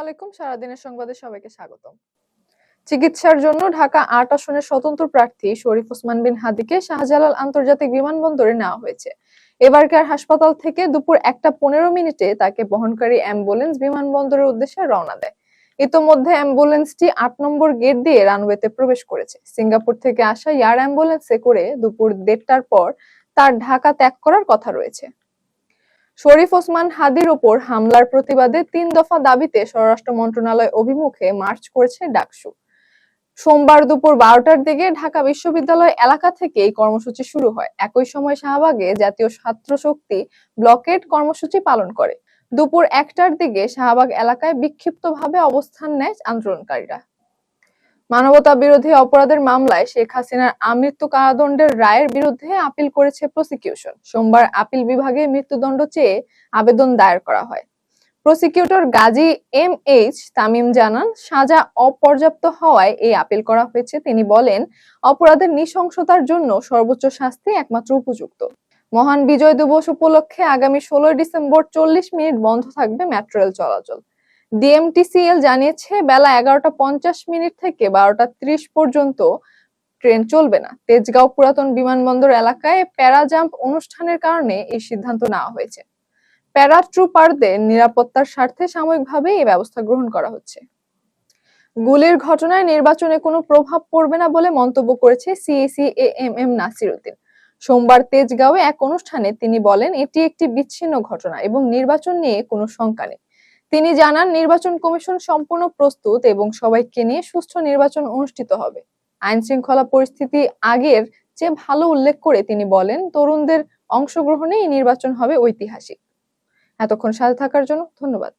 আলাইকুম, সারাদিনের সংবাদে সবাইকে স্বাগতম। চিকিৎসার জন্য ঢাকা আট আসনের স্বতন্ত্র প্রার্থী শরীফ ওসমান বিন হাদিকে শাহজালাল আন্তর্জাতিক বিমানবন্দরে নেওয়া হয়েছে। এবারকার হাসপাতাল থেকে দুপুর একটা পনেরো মিনিটে তাকে বহনকারী অ্যাম্বুলেন্স বিমানবন্দরের উদ্দেশ্যে রওনা দেয়। ইতোমধ্যে অ্যাম্বুলেন্সটি আট নম্বর গেট দিয়ে রানওয়েতে প্রবেশ করেছে। সিঙ্গাপুর থেকে আসা এয়ার অ্যাম্বুলেন্সে করে দুপুর দেড়টার পর তার ঢাকা ত্যাগ করার কথা রয়েছে। শরীফ ওসমান হাদির ওপর হামলার প্রতিবাদে তিন দফা দাবিতে স্বরাষ্ট্র মন্ত্রণালয় অভিমুখে মার্চ করেছে ডাকসু। সোমবার দুপুর বারোটার দিকে ঢাকা বিশ্ববিদ্যালয় এলাকা থেকে এই কর্মসূচি শুরু হয়। একই সময় শাহবাগে জাতীয় ছাত্র শক্তি ব্লকেট কর্মসূচি পালন করে। দুপুর একটার দিকে শাহবাগ এলাকায় বিক্ষিপ্তভাবে অবস্থান নেয় আন্দোলনকারীরা। মানবতা বিরোধী অপরাধের মামলায় শেখ হাসিনার আমৃত্যু কারাদণ্ডের রায়ের বিরুদ্ধে আপিল করেছে প্রসিকিউশন। সোমবার আপিল বিভাগে মৃত্যুদণ্ড চেয়ে আবেদন দায়ের করা হয়। Prosecutor Gazi M H Tamim জানান, সাজা অপর্যাপ্ত হওয়ায় এই আপিল করা হয়েছে। তিনি বলেন, অপরাধের নৃশংসতার জন্য সর্বোচ্চ শাস্তি একমাত্র উপযুক্ত। মহান বিজয় দিবস উপলক্ষে আগামী ষোলোই ডিসেম্বর চল্লিশ মিনিট বন্ধ থাকবে মেট্রো রেল চলাচল। ডিএমটিসিএল জানিয়েছে, বেলা এগারোটা পঞ্চাশ মিনিট থেকে বারোটা ত্রিশ পর্যন্ত ট্রেন চলবে না। তেজগাঁও পুরাতন বিমানবন্দর এলাকায় প্যারাজাম্প অনুষ্ঠানের কারণে এই সিদ্ধান্ত নেওয়া হয়েছে। প্যারা ট্রুপারদের নিরাপত্তার স্বার্থে সাময়িকভাবে এই ব্যবস্থা গ্রহণ করা হচ্ছে। গুলির ঘটনায় নির্বাচনে কোনো প্রভাব পড়বে না বলে মন্তব্য করেছে CEC M M Nasir Uddin সোমবার তেজগাঁওয়ে এক অনুষ্ঠানে তিনি বলেন, এটি একটি বিচ্ছিন্ন ঘটনা এবং নির্বাচন নিয়ে কোনো শঙ্কা নেই। তিনি জানান, নির্বাচন কমিশন সম্পূর্ণ প্রস্তুত এবং সবাইকে নিয়ে সুষ্ঠু নির্বাচন অনুষ্ঠিত হবে। আইন শৃঙ্খলা পরিস্থিতি আগের চেয়ে ভালো উল্লেখ করে তিনি বলেন, তরুণদের অংশগ্রহণে এই নির্বাচন হবে ঐতিহাসিক। এতক্ষণ সাথে থাকার জন্য ধন্যবাদ।